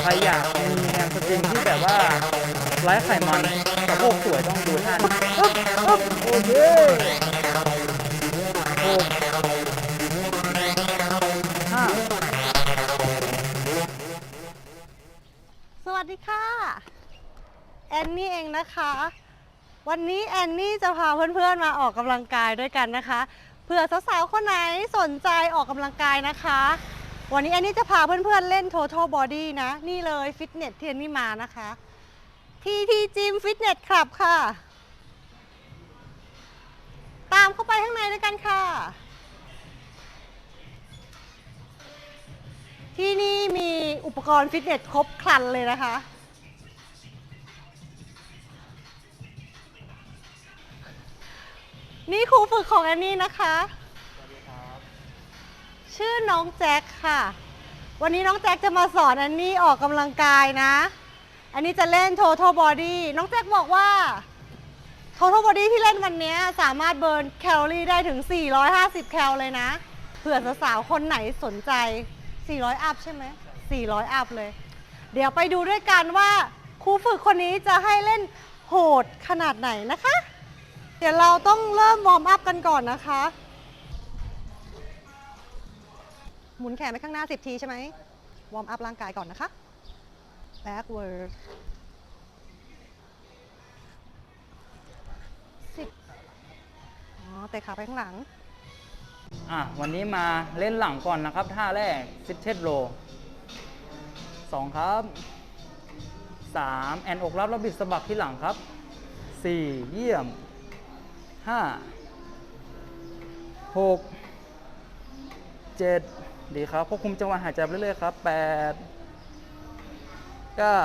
ใครอยากมีแฮมสตริงที่แบบว่าไร้ไขมันสะโพกสวยต้องดูท่านโอเคหกห้าสวัสดีค่ะ แอนนี่เองนะคะ วันนี้แอนนี่จะพาเพื่อนๆมาออกกำลังกายด้วยกันนะคะเผื่อสาวๆคนไหนสนใจออกกำลังกายนะคะ วันนี้แอนนี่จะพาเพื่อนๆเล่น Total Body นะ นี่เลยฟิตเนสเที่แอนนี่มานะคะ TT Gym Fitness Club ค่ะ ตามเข้าไปข้างในด้วยกันค่ะ ที่นี่มีอุปกรณ์ฟิตเนสครบครันเลยนะคะนี่ครูฝึกของแอนนี่นะคะ ชื่อน้องแจ็คค่ะ วันนี้น้องแจ็คจะมาสอนแอนนี่ออกกำลังกายนะ อันนี้จะเล่น total body น้องแจ็คบอกว่า total body ที่เล่นวันนี้สามารถเบิร์นแคลอรี่ได้ถึง 450 แคลเลยนะ เผื่อสาวๆคนไหนสนใจ 400 อัพใช่ไหม 400 อัพเลย เดี๋ยวไปดูด้วยกันว่าครูฝึกคนนี้จะให้เล่นโหดขนาดไหนนะคะ เดี๋ยวเราต้องเริ่มวอร์มอัพกันก่อนนะคะ หมุนแขนไปข้างหน้า 10 ทีใช่ไหมวอร์มอัพร่างกายก่อนนะคะ backward สิบอ๋อเตะขาไปข้างหลัง อะวันนี้มาเล่นหลังก่อนนะครับท่าแรกซิทเทสโลสองครับสามแอนอกรับแล้วบิดสะบักที่หลังครับสี่เยี่ยมห้าหกเจ็ด ดีครับควบคุมจังหวะหายใจไปเรื่อยๆครับแปดเก้า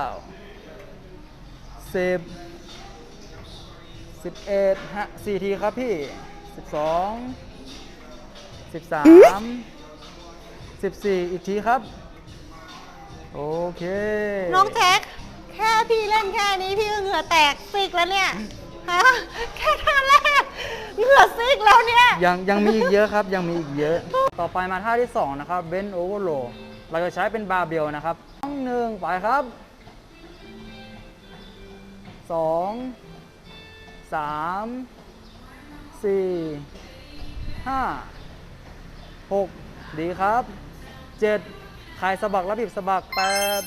สิบสิบเอ็ดฮะสี่ทีครับพี่สิบสองสิบสามสิบสี่อีกทีครับ โอเค น้องแจ็คแค่พี่เล่นแค่นี้พี่ก็เหงื่อแตกซิกแล้วเนี่ยฮะแค่ท่าแรกเหงื่อซิกแล้วเนี่ย ยังยังมีอีกเยอะครับ ยังมีอีกเยอะ ต่อไปมาท่าที่ 2 นะครับเบนโอเวอร์โลเราจะใช้เป็นบาร์เบลนะครับต้องหนึ่งไปครับสองสามสี่ห้าหกดีครับเจ็ดคลายสะบักและบีบสะบักแปด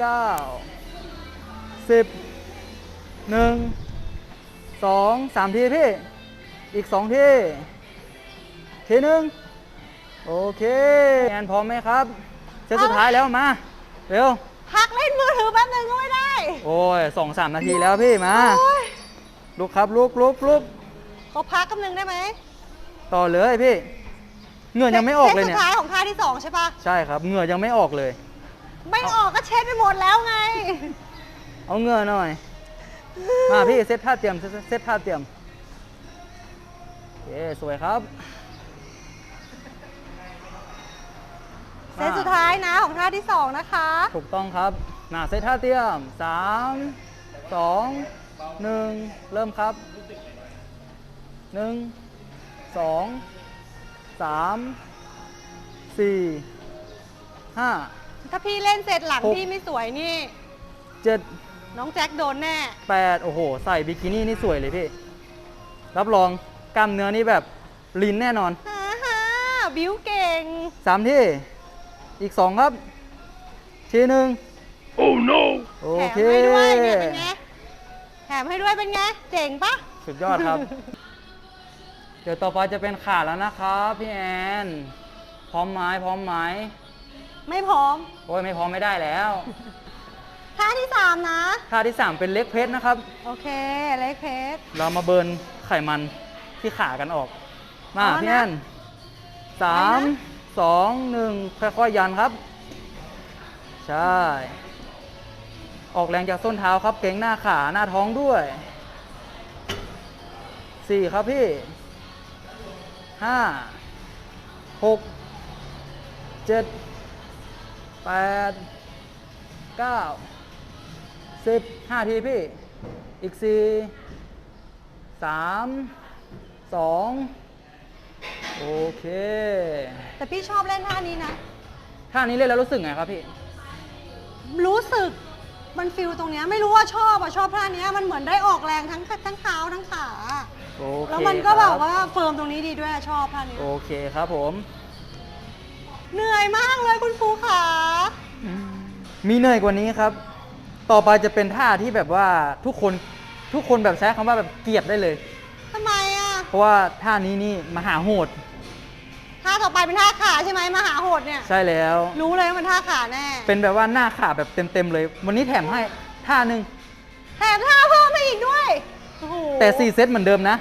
เก้าสิบหนึ่งสองสามทีพี่ อีกสองที ทีหนึ่ง โอเคแอนพร้อมไหมครับเซตสุดท้ายแล้วมา เร็ว พักเล่นมือถือแป๊บนึงก็ไม่ได้ โอ้ยสองสามนาทีแล้วพี่มาโอ้ยลุกครับลุกลุกลุกขอพักกำนึงได้ไหมต่อเลยพี่ เหงื่อยังไม่ออกเลยซตเนี่สุยดท้ายของท่าที่สองใช่ปะใช่ครับ เหงื่อยังไม่ออกเลย ไม่ออกก็เช็ดไปหมดแล้วไง เอาเหงื่อหน่อย มาพี่เซตท่าเตรียมเซตเซตท่าเตรียมโอเคสวยครับ เซตสุดท้ายนะของท่าที่สองนะคะ ถูกต้องครับมาเซตท่าเตรียมสามสองหนึ่งเริ่มครับหนึ่งสองสามสี่ห้าถ้าพี่เล่นเสร็จหลังหก พี่ไม่สวยนี่เจ็ดน้องแจ็คโดนแน่แปดโอ้โห ใส่บิกินี่นี่สวยเลยพี่ รับรองกล้ามเนื้อนี่แบบลินแน่นอน ฮ่าฮ่าบิวเก่งสามที่ อีกสองครับ ทีหนึ่ง Oh no! โอแถมเคให้ด้วยเนี่ยเป็นไงแถมให้ด้วยเป็นไง เจ๋งปะสุดยอดครับ เดี๋ยวต่อไปจะเป็นขาแล้วนะครับพี่แอนพร้อมไหม้พร้อมไหมไม่พร้อม โอ้ยไม่พร้อมไม่ได้แล้ว ท่าที่สามนะ ท่าที่3เป็นเล็กเพชรนะครับ โอเค เล็กเพชร เรามาเบิร์นไขมันที่ขากันออก มาเอานะ พี่แอนสาม ไปนะ สองหนึ่งค่อยๆยันครับ ใช่ ออกแรงจากส้นเท้าครับ เกรงหน้าขาหน้าท้องด้วยสี่ครับพี่ห้าหกเจ็ดแปดเก้าสิบห้าทีพี่ อีกสี่สามสอง โอเค แต่พี่ชอบเล่นท่านี้นะ ท่านี้เล่นแล้วรู้สึกไงครับพี่ รู้สึกมันฟิลตรงเนี้ยไม่รู้ว่าชอบอะชอบท่าเนี้ยมันเหมือนได้ออกแรงทั้งทั้งเท้าทั้งขา โอเคแล้วมันก็คแบรับว่าเฟิร์มตรงนี้ดีด้วยชอบท่าเนี้ยโอเคครับผม เหนื่อยมากเลยคุณครูขามีเหนื่อยกว่านี้ครับ ต่อไปจะเป็นท่าที่แบบว่าทุกคนทุกคนแบบใช้คำว่าแบบเกลียดได้เลยทำไมอะ เพราะว่าท่านี้นี่มหาโหด ท่าต่อไปเป็นท่าขาใช่ไหมมหาโหดเนี่ย ใช่แล้ว รู้เลยว่ามันท่าขาแน่ เป็นแบบว่าหน้าขาแบบเต็มๆเลย วันนี้แถมให้ท่าหนึ่งแถมท่าเพิ่มมาอีกด้วยโอ้โหแต่4เซตเหมือนเดิมนะ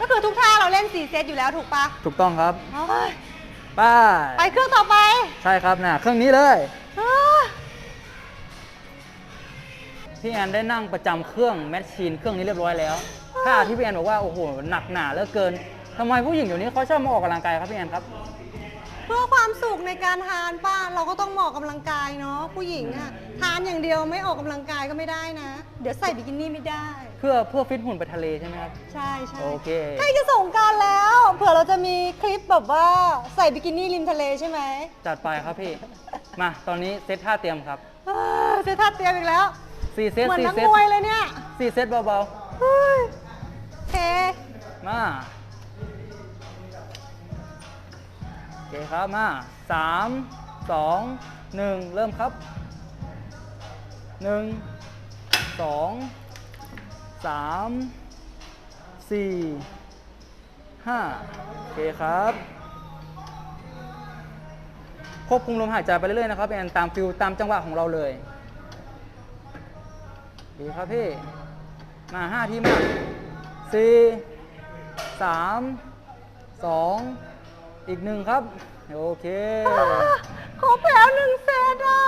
ก็คือทุกท่าเราเล่น 4 เซตอยู่แล้วถูกปะถูกต้องครับเอ้ยไป้าไปเครื่องต่อไปใช่ครับนะเครื่องนี้เลย เอ้ยพี่แอนได้นั่งประจำเครื่องแมชชีนเครื่องนี้เรียบร้อยแล้ว ท่าที่พี่แอนบอกว่าโอ้โหหนักหนาเหลือเกินทำไมผู้หญิงเดี๋ยวนี้เขาชอบมาออกกำลังกายครับพี่แอนครับ เพื่อความสุขในการทานป้าเราก็ต้องเหมาะกำลังกายเนาะผู้หญิงอะทานอย่างเดียวไม่ออกกำลังกายก็ไม่ได้นะ เดี๋ยวใส่บิกินี่ไม่ได้ เพื่อเพื่อฟิตหุ่นไปทะเลใช่ไหมครับ ใช่ใช่โอเคใกล้จะส่งกรารแล้ว เผื่อเราจะมีคลิปแบบว่าใส่บิกินี่ริมทะเลใช่ไหมจัดไปครับพี่ มาตอนนี้เซตท่าเตรียมครับเอ้ยเซตท่าเตรียมอีกแล้ว4เซตเหมือนนัก4เซตมวยเลยเนี่ย4เซตเบาเฮ้ยโอ เคมาโอเคครับมา3 2 1เริ่มครับ1 2 3 4 5โอเคครับควบคุมลมหายใจไปเรื่อยๆนะครับแอนตามฟิลตามจังหวะของเราเลย ดีครับพี่ มาห้าทีมาก สี่สามสองอีกหนึ่งครับ โอเค ครบแล้วหนึ่งเซตอะ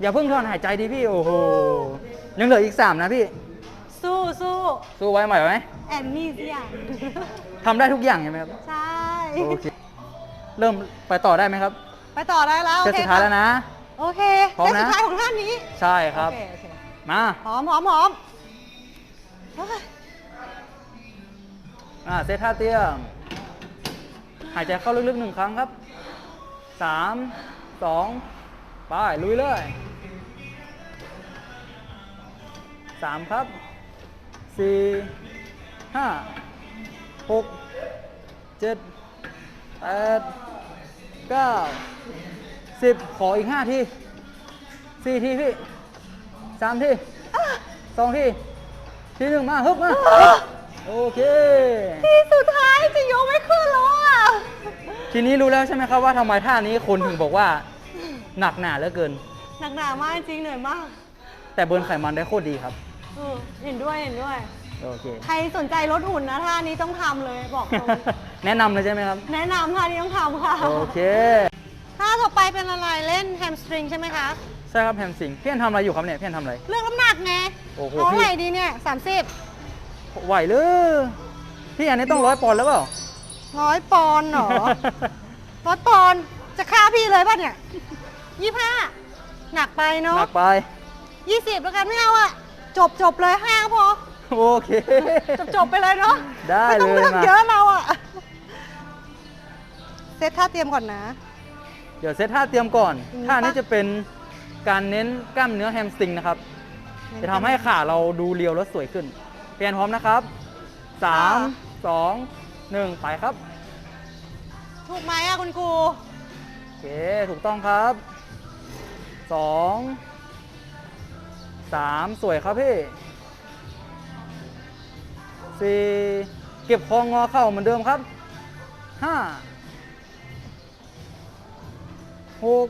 อย่าเพิ่งถอนหายใจดิพี่ โอ้โห ยังเหลืออีกสามนะพี่ สู้สู้สู้ไว้ไหวไหมแอนนี่สิอย่างทำได้ทุกอย่างใช่ไหมครับ ใช่ โอเค เริ่มไปต่อได้ไหมครับ ไปต่อได้แล้วเซตสุดท้ายแล้วนะ โอเคพร้อมเซตนะสุดท้ายของท่านนี้ ใช่ครับโอเคโอเคมา หอมหอมหอมเฮ้ย อ่าเซตท่าเตรียมหายใจเข้าลึกๆหนึ่งครั้งครับสามสองไปลุยเลยสามครับสี่ห้าหกเจ็ดแปดเก้าสิบขออีกห้าทีสี่ทีพี่สามทีสองทีทีหนึ่งมาฮึบมา โอเค ที่สุดท้ายจะยกไม่ขึ้นแล้วอะ ทีนี้รู้แล้วใช่ไหมครับว่าทำไมท่านี้คนถึงบอกว่า หนักหนาเหลือเกิน หนักหนามากจริงเหนื่อยมากแต่เบิร์นไขมันได้โคตรดีครับ เออเห็นด้วยเห็นด้วย โอเค ใครสนใจลดหุ่นนะท่านี้ต้องทำเลยบอกตรง แนะนำเลยใช่ไหมครับ แนะนำท่านี้ต้องทำค่ะ โอเค ท่าต่อไปเป็นอะไรเล่นแฮมสตริงใช่ไหมคะ ใช่ครับแฮมสิงพี่แอนทำอะไรอยู่ครับเนี่ยพี่แอนทำอะไร เรื่องน้ำหนักไงโอ้โห เอาเท่าไหร่พี่ดีเนี่ยสามสิบ ไหวหรือพี่อันนี้ต้องร้อยปอนด์แล้วเปล่า ร้อยปอนด์เหรอ ร้อยปอนด์จะฆ่าพี่เลยป่ะเนี่ยยี่ห้าหนักไปเนาะหนักไปยี่สิบแล้วกันไม่เอาอะจบจบเลยห้าพอ โอเค จบจบไปเลยเนาะได้ไม่ต้องเลยเลือกมาเยอะเราอะเซตท่าเตรียมก่อนนะ เดี๋ยวเซตท่าเตรียมก่อนอืมท่านี้จะเป็นการเน้นกล้ามเนื้อแฮมสตริงนะครับ จะทำให้ขาเราดูเรียวและสวยขึ้นเป ลี่ยนพร้อมนะครับ3 2 1ไปครับ ถูกไหมอะคุณครู โอเค ถูกต้องครับสองสามสวยครับพี่สี่เก็บคองงอเข่าเหมือนเดิมครับห้าหก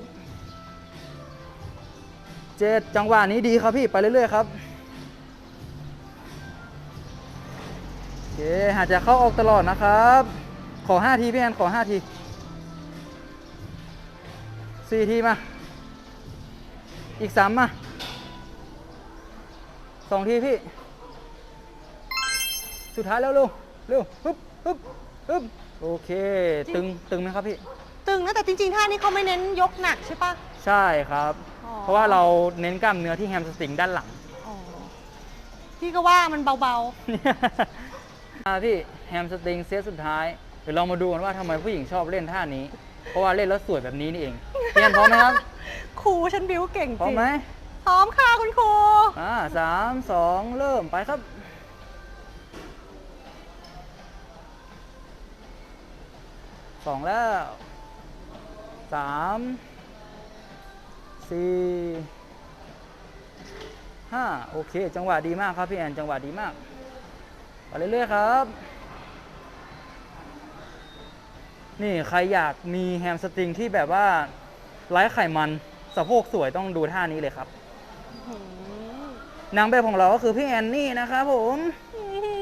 เจ็ดจังหวะนี้ดีครับพี่ ไปเรื่อยๆครับ หายใจเข้าออกตลอดนะครับ ขอ 5 ทีพี่แอนขอ 5 ทีสี่ทีมา อีกสามมาสองทีพี่ สุดท้ายแล้วเร็วเร็วฮึบฮึบฮึบโอเค ตึงตึงไหมครับพี่ ตึงนะแต่จริง ๆ ท่านี้เขาไม่เน้นยกหนักใช่ปะใช่ครับอ๋อเพราะว่าเราเน้นกล้ามเนื้อที่แฮมสตริงด้านหลังอ๋อพี่ก็ว่ามันเบา อ่าพี่แฮมสตริงเซตสุดท้าย เดี๋ยวเรามาดูกันว่าทำไมผู้หญิงชอบเล่นท่านี้ๆเพราะว่าเล่นแล้วสวยแบบนี้นี่เองพี่แอนพร้อมไหมครับครูฉันบิวเก่งจพร้อมริงไหมพร้อมค่ะคุณครูอ่าสามสองเริ่มไปครับ สองแล้วสามสี่ห้าโอเค จังหวะดีมากครับพี่แอน จังหวะดีมาก ไปเรื่อยๆครับ นี่ใครอยากมีแฮมสตริงที่แบบว่าไร้ไขมันสะโพกสวยต้องดูท่านี้เลยครับหืมนางแบบของเราก็คือพี่แอนนี่นะครับผมอื้อหื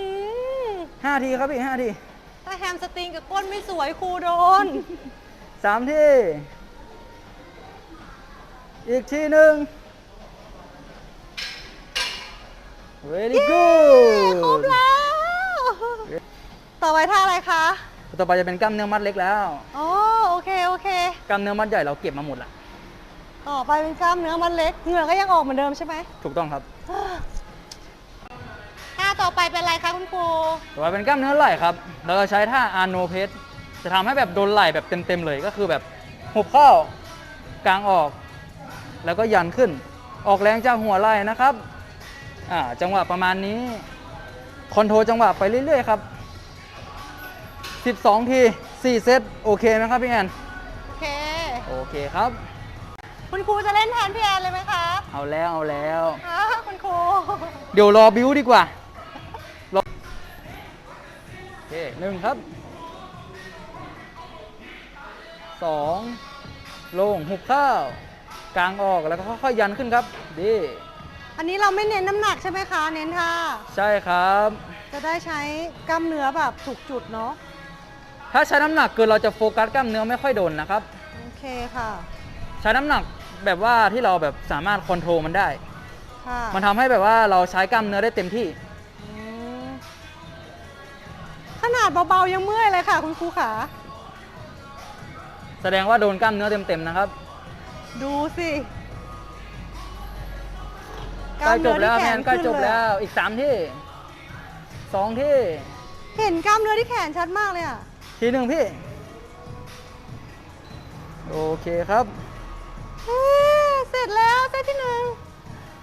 อห้าทีครับพี่ห้าที ถ้าแฮมสตริงกับก้นไม่สวยครูโดนสามที อีกทีหนึ่ง very ครบ good แล้ว ต่อไปท่าอะไรคะ ต่อไปจะเป็นกล้ามเนื้อมัดเล็กแล้ว อ๋อโอเคโอเคกล้ามเนื้อมัดใหญ่เราเก็บมาหมดละต่อไปเป็นกล้ามเนื้อมันเล็กเหงื่อก็ยังออกเหมือนเดิมใช่ไหมถูกต้องครับท่าต่อไปเป็นอะไรคะคุณครูต่อไปเป็นกล้ามเนื้อไหล่ครับ เราจะใช้ท่าอาโนเพสจะทำให้แบบโดนไหล่แบบเต็มๆเลยก็คือแบบหุบเข้ากลางออก แล้วก็ยันขึ้น ออกแรงจากหัวไหล่นะครับอ่าจังหวะประมาณนี้คอนโทรลจังหวะไปเรื่อยๆครับ 12 ที 4 เซตโอเคไหมครับพี่แอน โอเค โอเคครับ คุณครูจะเล่นแทนพี่แอนเลยไหมคะเอาแล้วเอาแล้ว อ้าคุณครู เดี๋ยวรอบิวดีกว่า รอ โอเคหนึ่งครับ สองลงหุบข้าวกลางออกแล้วก็ค่อยๆยันขึ้นครับ ดี อันนี้เราไม่เน้นน้ำหนักใช่ไหมคะ เน้นท่า ใช่ครับ จะได้ใช้กล้ามเนื้อแบบถูกจุดเนาะ ถ้าใช้น้ำหนักเกินเราจะโฟกัสกล้ามเนื้อไม่ค่อยโดนนะครับ โอเคค่ะ ใช้น้ำหนักแบบว่าที่เราแบบสามารถคอนโทรลมันได้ ค่ะมันทำให้แบบว่าเราใช้กล้ามเนื้อได้เต็มที่ อืมขนาดเบาๆ ยังเมื่อยเลยค่ะ คุณครูขา แสดงว่าโดนกล้ามเนื้อเต็มๆนะครับ ดูสิใกล้จบแล้วกแมล้ามนเนื้อที่ใกล้จบขึ้นเยแล้ว อีกสามที่สองที่ เห็นกล้ามเนื้อที่แขนชัดมากเลยอะ ทีหนึ่งพี่ โอเคครับเอ๊ะเสร็จแล้วเซตที่หนึ่ง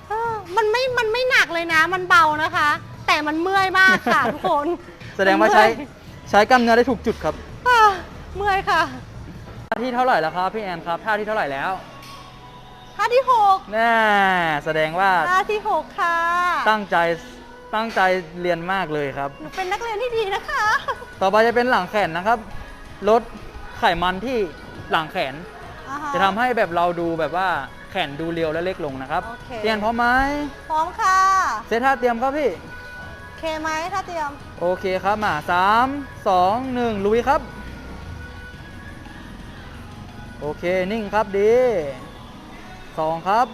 เออมันไม่ มันไม่หนักเลยนะ มันเบานะคะ แต่มันเมื่อยมากค่ะทุกคน แสดงว่าใช้ใช้กล้ามเนื้อได้ถูกจุดครับอะเมื่อยค่ะท่าที่เท่าไหร่แล้วครับพี่แอนครับท่าที่เท่าไหร่แล้วท่าที่หกแน่แสดงว่าท่าที่หกค่ะ ตั้งใจ ตั้งใจเรียนมากเลยครับ หนูเป็นนักเรียนที่ดีนะคะ ต่อไปจะเป็นหลังแขนนะครับ ลดไขมันที่หลังแขน อ่าฮ จะทำให้แบบเราดูแบบว่าแขนดูเรียวและเล็กลงนะครับโอเคเตรียมพร้อมไหมพร้อมค่ะ เซตท่าเตรียมครับพี่โอเคไหมถ้าเตรียม โอเคครับมาสามสองหนึ่งลุยครับ โอเคนิ่งครับดีสองครับ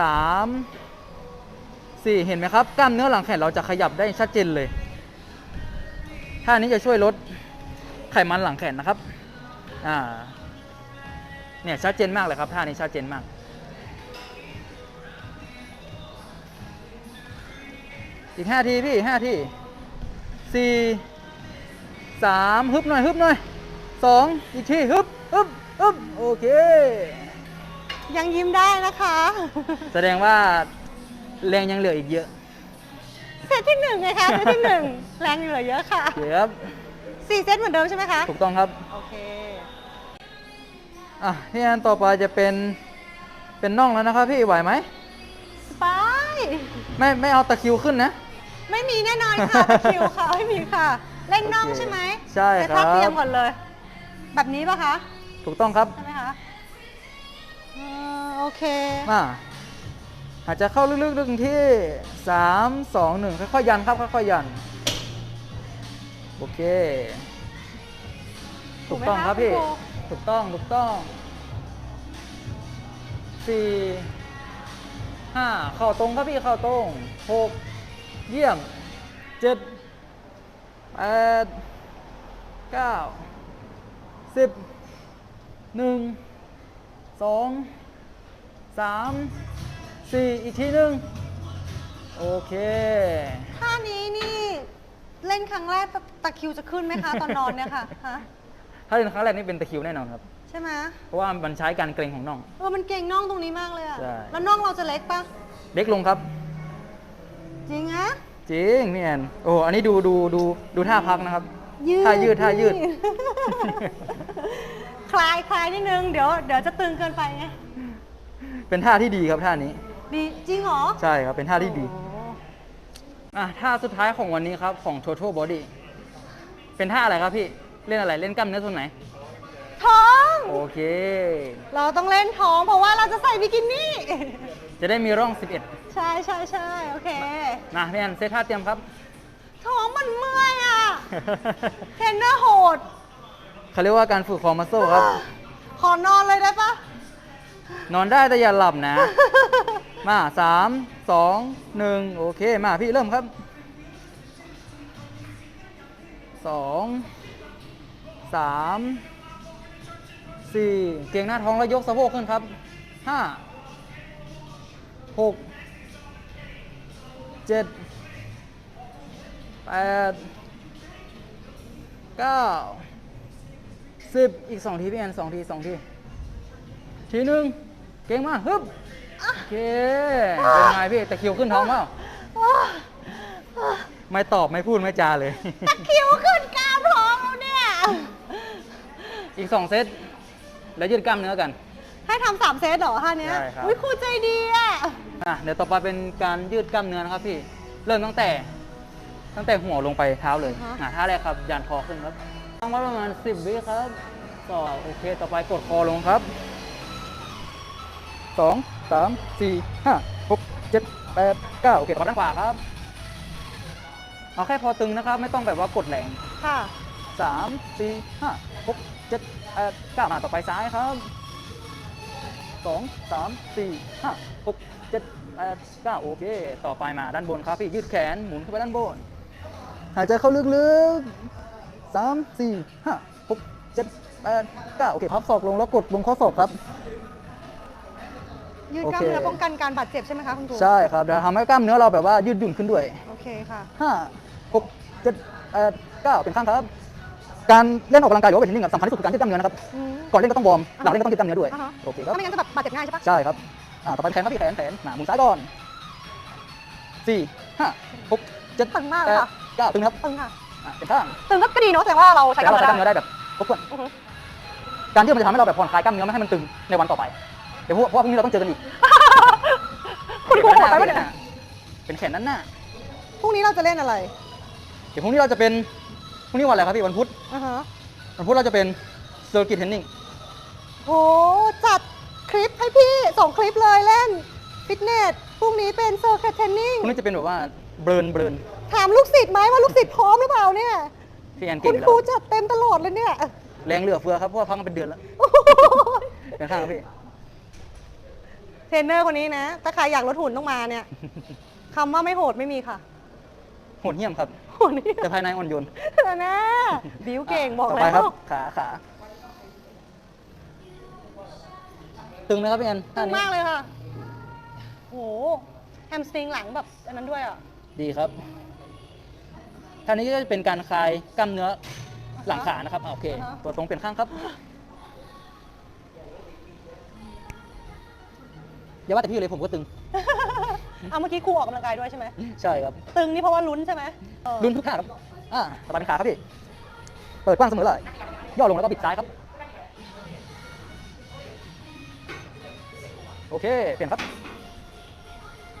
สาม สี่เห็นไหมครับ กล้ามเนื้อหลังแขนเราจะขยับได้ชัดเจนเลยท่านี้จะช่วยลดไขมันหลังแขนนะครับอ่าเนี่ยชัดเจนมากเลยครับท่านี้ชัดเจนมาก อีกห้าทีพี่ห้าทีสี่สามฮึบหน่อยฮึบหน่อยสองอีกทีฮึบฮึบฮึบโอเค ยังยิ้มได้นะคะ แสดงว่า แรงยังเหลืออีกเยอะเซตที่หนึ่งไงคะเซตที่หนึ่งแรงเหลือเยอะค่ะโอเคครับสี่เซตเหมือนเดิมใช่ไหมคะถูกต้องครับโอเคอะพี่อันต่อไปจะเป็นเป็นน่องแล้วนะครับพี่ไหวไหมไปไม่ไม่เอาตะคริวขึ้นนะ ไม่มีแน่นอนค่ะตะคริวค่ะไม่มีค่ะ เล่นน่องโอเคใช่ไหมใช่แต่ครัถ้าบเตรียมก่อนเลย แบบนี้ปะคะ ถูกต้องครับใช่ไหมคะเออโอเคมา หายใจเข้าลึกๆลึกที่สามสองหนึ่งค่อยๆยันครับค่อยๆยัน โอเค ถูกต้องครับพี่ ถูกต้องถูกต้องสี่ห้าเข้าตรงครับพี่เข้าตรงหกเยี่ยมเจ็ดแปดเก้าสิบหนึ่งสองสาม สี่อีกทีหนึ่งโอเค ท่านี้นี่เล่นครั้งแรกตะคริวจะขึ้นไหมคะ ตอนนอนเนี่ยค่ะฮะถ้าเล่นครั้งแรกนี่เป็นตะคริวแน่นอนครับ ใช่ไหมเพราะว่ามันใช้การเกร็งของน่อง เออมันเก่งน่องตรงนี้มากเลยอะใช่ แล้วน่องเราจะเล็กปะเล็กลงครับ จริงอะจริงพี่แอนโอ้อันนี้ดูดูดูดูท่าพักนะครับท่ายืดท่ายืดนี่คลายคลายนิดนึงเดี๋ยวเดี๋ยวจะตึงเกินไปไงเป็นท่าที่ดีครับท่านี้ ดีจริงเหรอใช่ครับ เป็นท่าที่ดี โอ้อะท่าสุดท้ายของวันนี้ครับ ของ total body เป็นท่าอะไรครับพี่ เล่นอะไร เล่นกล้ามเนื้อส่วนไหน ท้อง โอเค เราต้องเล่นท้องเพราะว่าเราจะใส่บิกินี่ จะได้มีร่องใช่ใช่ใช่โอเค11มาพี่แอนเซตท่าเตรียมครับ ท้องมันเมื่อยอะ เทรนเนอร์โหด เขาเรียกว่าการฝึกคอมัสโซครับ ขอนอนเลยได้ปะนอนได้แต่อย่าหลับนะ มาสามสองหนึ่งโอเคมาพี่เริ่มครับสองสามสี่เก่งหน้าท้องแล้วยกสะโพกขึ้นครับห้าหกเจ็ดแปดเก้าสิบอีกสองทีพี่แอนสองทีสองที ทีหนึ่งเก่งมากฮึบ เค เป็นไงพี่ตะคริวขึ้นท้องเปล่าไม่ตอบไม่พูดไม่จาเลย ตะคริวขึ้นกล้ามท้องแล้วเนี่ย อีกสองเซตแล้วยืดกล้ามเนื้อกัน ให้ทำสามเซตเหรอท่าเนี้ยใช่ครับ อุ้ยครูใจดีอะ อะเดี๋ยวต่อไปเป็นการยืดกล้ามเนื้อนะครับพี่ เริ่มตั้งแต่ ตั้งแต่หัวลงไปเท้าเลยอ่าฮะ อะท่าแรกครับยันคอขึ้นครับตั้งไว้ประมาณ 10 วิครับต่อโอเค ต่อไปกดคอลงครับ สองสามสี่ห้าหกเจ็ดแปดเก้าโอเคต่อไปด้านขวาครับ เอาแค่พอตึงนะครับ ไม่ต้องแบบว่ากดแรงค่ะ สามสี่ห้าหกเจ็ดแปดเก้ามาต่อไปซ้ายครับสองสามสี่ห้าหกเจ็ดแปดเก้าโอเค ต่อไปมาด้านบนครับพี่ยืดแขนหมุนเข้าไปด้านบน หายใจเข้าลึกๆสามสี่ห้าหกเจ็ดแปดเก้าโอเคพับศอกลงแล้วกดลงข้อศอกครับ ยืดโอกล้ามเคเนื้อป้องกันการบาดเจ็บใช่ไหมคะคุณครูใช่ครับเดี๋ยวทำให้กล้ามเนื้อเราแบบว่ายืดหยุ่นขึ้นด้วย โอเคค่ะ ห้าหกเจ็ดแปดเก้าเป็นข้างครับ การเล่นออกกำลังกายหรือว่าเป็นเทรนนิ่งอะสำคัญที่สุดคือการยืดกล้ามเนื้อนะครับ อืม ก่อนเล่นก็ต้องวอร์ม หลังเล่นก็ต้องยืดกล้ามเนื้อด้วย อ่าฮะ โอเคครับ ถ้าไม่งั้นจะแบบบาดเจ็บง่ายใช่ปะใช่ครับ อ่า ต่อไปแขนครับพี่แขนแขนมาหมุนซ้ายก่อนสี่ห้าหกเจ็ดตึงมากแปเลยดค่ะเก้าตึงครับตึงค่ะอ่าเป็นข้างตึงก็ดีเนาะแต่ว่าเราใช้แต่กล้ามเราใช้กล้ามเนื้เนื้ออได้แบบครบถ้วน อือฮึการยืดมันจะทำให้เราแบบผ่อนคลายกล้ามเนื้อไม่ให้มันตึงในวันต่อไปเดี๋ยวเพราะเพราะว่าพรุ่งนี้เราต้องเจอกันอีกคุณครูโหดไปปะเนี่ยเป็นแขนด้านหน้า พรุ่งนี้เราจะเล่นอะไรเดี๋ยวพรุ่งนี้เราจะเป็นพรุ่งนี้วันอะไรครับพี่วันพุธอ่าฮะวันพุธเราจะเป็นเซอร์กิตเทนนิ่งโหจัดคลิปให้พี่สองคลิปเลยเล่นฟิตเนสพรุ่งนี้เป็นเซอร์คิตเทนนิ่งพรุ่งนี้จะเป็นแบบว่าเบิร์นเบิร์นถามลูกศิษย์ไหมว่าลูกศิษย์พร้อมหรือเปล่าเนี่ยพี่แอนคุเก่งณอยู่ครูแล้วจัดเต็มตลอดเลยเนี่ย แรงเหลือเฟือครับเพราะว่าพักมาเป็นเดือนแล้วโอ้โหเป็นข้างครับพี่ เทรนเนอร์คนนี้นะ ถ้าใครอยากลดหุ่นต้องมาเนี่ย คำว่าไม่โหดไม่มีค่ะ โหดเหี้ยมครับโหดนี่แต่ภายในอ่อนโยนนะบิวเก่งบอกต่แล้ไปครับวขาขาตึงไหมครับพี่แอนท่าตึงนี้มากเลยค่ะโหแฮมสตริงหลังแบบอันนั้นด้วยอะ ดีครับท่านี้ก็จะเป็นการคลายกล้ามเนื้อหลังขานะครับอ่าโอเค อ่าฮะ ตัวตรงเปลี่ยนข้างครับ อย่าว่าแต่พี่เลยผมก็ตึง เอาเมื่อกี้ครูออกกำลังกายด้วยใช่ไหมใช่ครับตึงนี่เพราะว่าลุ้นใช่ไหมเออลุ้นทุกขาครับอ่าต่อไปเป็นขาครับพี่ เปิดกว้างเสมอเลย ย่อลงแล้วก็บิดซ้ายครับ โอเค เปลี่ยนครับ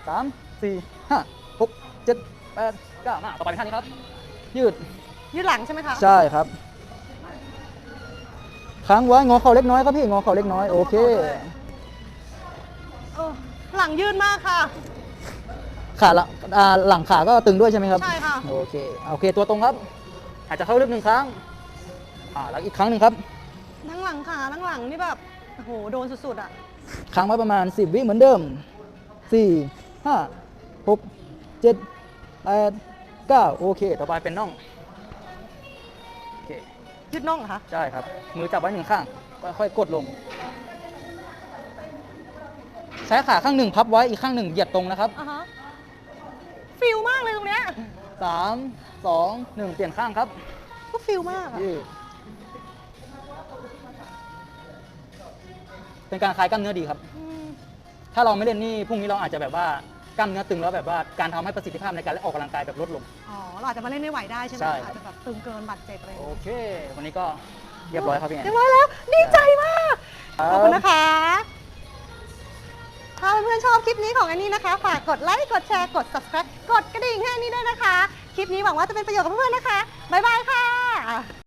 สามสี่ห้าหกเจ็ดแปดเก้ามาต่อไปเป็นท่านี้ครับ ยืด ยืดหลังใช่ไหมคะใช่ครับ ค้างไว้งอเข่าเล็กน้อยครับพี่ งอเข่าเล็กน้อย โอเคเออหลั งยืดมากค่ะ ขาละอ่าหลังขาก็ตึงด้วยใช่ไหมครับ ใช่ค่ะ โอเคโอเค ตัวตรงครับ อาจจะเข้าลึกหนึ่งครั้ง อ่าแล้วอีกครั้งหนึ่งครับ ทั้งหลังขาทั้งหลังนี่แบบโอ้โหโดนสุดๆอะ ค้างไว้ประมาณ 10 วิเหมือนเดิม 4 5 6 7 8 9 โอเค ต่อไปเป็นน่อง โอเค ยืดน่องเหรอคะ ใช่ครับ มือจับไว้หนึ่งข้าง ค่อยๆกดลง ใช้ขาข้างหนึ่งพับไว้อีกข้างหนึ่งเหยียดตรงนะครับอะฮะฟิลมากเลยตรงเนี้ย3 2 1เปลี่ยนข้างครับก็ฟิลมากอะยืดเป็นการคลายกล้ามเนื้อดีครับ อืมถ้าเราไม่เล่นนี่พรุ่งนี้เราอาจจะแบบว่ากล้ามเนื้อตึงแล้วแบบว่าการทำให้ประสิทธิภาพในการออกกำลังกายแบบลดลง อ๋อเราอาจจะมาเล่นไม่ไหวได้ใช่ไหมใช่ครับอาจจะแบบตึงเกินบาดเจ็บอะไรอย่างโอเงี้ยเค วันนี้ก็เรียบร้อยครับพี่แอน เรียบร้อยแล้วดีใจมากครับขอบคุณนะคะ ถ้าเพื่อนๆชอบคลิปนี้ของอันนี้นะคะ ฝากกดไลค์กดแชร์กด subscribe กดกระดิ่งให้อันนี้ด้วยนะคะ คลิปนี้หวังว่าจะเป็นประโยชน์กับเพื่อนๆนะคะบ๊ายบายค่ะ